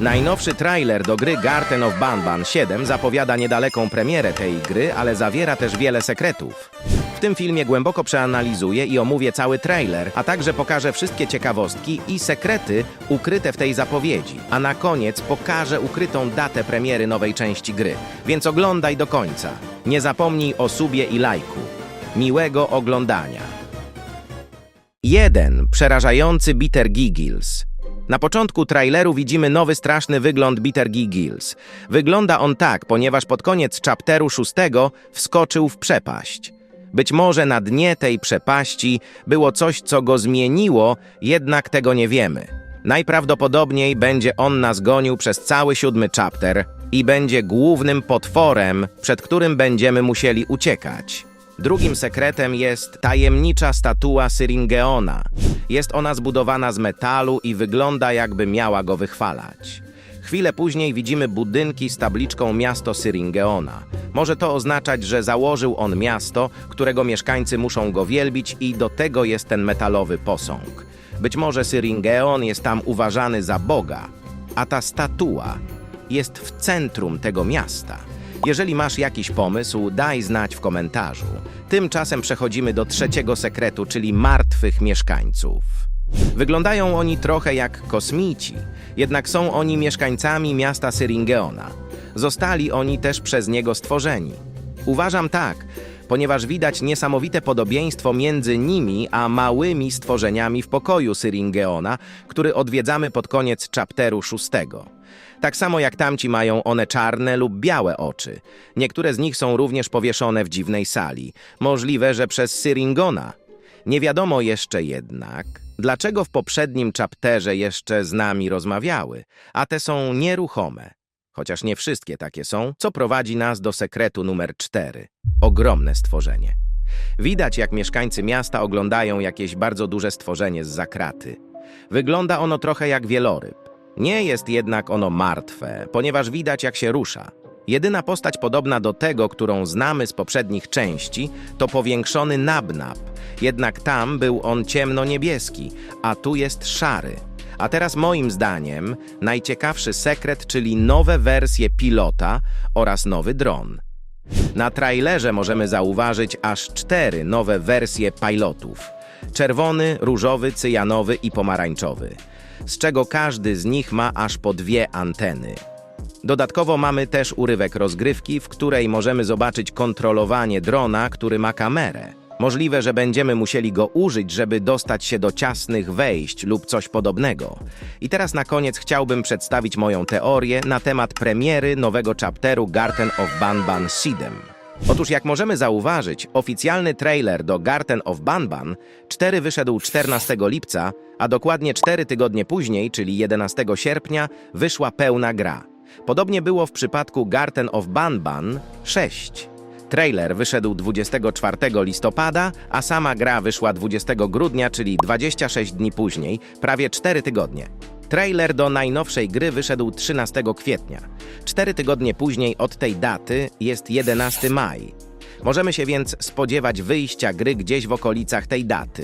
Najnowszy trailer do gry Garten of Banban 7 zapowiada niedaleką premierę tej gry, ale zawiera też wiele sekretów. W tym filmie głęboko przeanalizuję i omówię cały trailer, a także pokażę wszystkie ciekawostki i sekrety ukryte w tej zapowiedzi. A na koniec pokażę ukrytą datę premiery nowej części gry. Więc oglądaj do końca. Nie zapomnij o subie i lajku. Miłego oglądania. 1. Przerażający Bitter Giggles. Na początku traileru widzimy nowy straszny wygląd Bitter Giggles. Wygląda on tak, ponieważ pod koniec chapteru szóstego wskoczył w przepaść. Być może na dnie tej przepaści było coś, co go zmieniło, jednak tego nie wiemy. Najprawdopodobniej będzie on nas gonił przez cały siódmy chapter i będzie głównym potworem, przed którym będziemy musieli uciekać. Drugim sekretem jest tajemnicza statua Syringeona. Jest ona zbudowana z metalu i wygląda jakby miała go wychwalać. Chwilę później widzimy budynki z tabliczką miasto Syringeona. Może to oznaczać, że założył on miasto, którego mieszkańcy muszą go wielbić i do tego jest ten metalowy posąg. Być może Syringeon jest tam uważany za Boga, a ta statua jest w centrum tego miasta. Jeżeli masz jakiś pomysł, daj znać w komentarzu. Tymczasem przechodzimy do trzeciego sekretu, czyli mieszkańców. Wyglądają oni trochę jak kosmici, jednak są oni mieszkańcami miasta Syringeona. Zostali oni też przez niego stworzeni. Uważam tak, ponieważ widać niesamowite podobieństwo między nimi a małymi stworzeniami w pokoju Syringeona, który odwiedzamy pod koniec chapteru szóstego. Tak samo jak tamci mają one czarne lub białe oczy. Niektóre z nich są również powieszone w dziwnej sali. Możliwe, że przez Syringona. Nie wiadomo jeszcze jednak, dlaczego w poprzednim chapterze jeszcze z nami rozmawiały, a te są nieruchome. Chociaż nie wszystkie takie są, co prowadzi nas do sekretu numer 4. Ogromne stworzenie. Widać, jak mieszkańcy miasta oglądają jakieś bardzo duże stworzenie z zakraty. Wygląda ono trochę jak wieloryb. Nie jest jednak ono martwe, ponieważ widać, jak się rusza. Jedyna postać podobna do tego, którą znamy z poprzednich części, to powiększony Nabnab. Jednak tam był on ciemno-niebieski, a tu jest szary. A teraz moim zdaniem najciekawszy sekret, czyli nowe wersje pilota oraz nowy dron. Na trailerze możemy zauważyć aż cztery nowe wersje pilotów. Czerwony, różowy, cyjanowy i pomarańczowy. Z czego każdy z nich ma aż po dwie anteny. Dodatkowo mamy też urywek rozgrywki, w której możemy zobaczyć kontrolowanie drona, który ma kamerę. Możliwe, że będziemy musieli go użyć, żeby dostać się do ciasnych wejść lub coś podobnego. I teraz na koniec chciałbym przedstawić moją teorię na temat premiery nowego chapteru Garten of Banban 7. Otóż jak możemy zauważyć, oficjalny trailer do Garten of Banban 4 wyszedł 14 lipca, a dokładnie 4 tygodnie później, czyli 11 sierpnia, wyszła pełna gra. Podobnie było w przypadku Garten of Banban 6. Trailer wyszedł 24 listopada, a sama gra wyszła 20 grudnia, czyli 26 dni później, prawie 4 tygodnie. Trailer do najnowszej gry wyszedł 13 kwietnia. Cztery tygodnie później od tej daty jest 11 maj. Możemy się więc spodziewać wyjścia gry gdzieś w okolicach tej daty.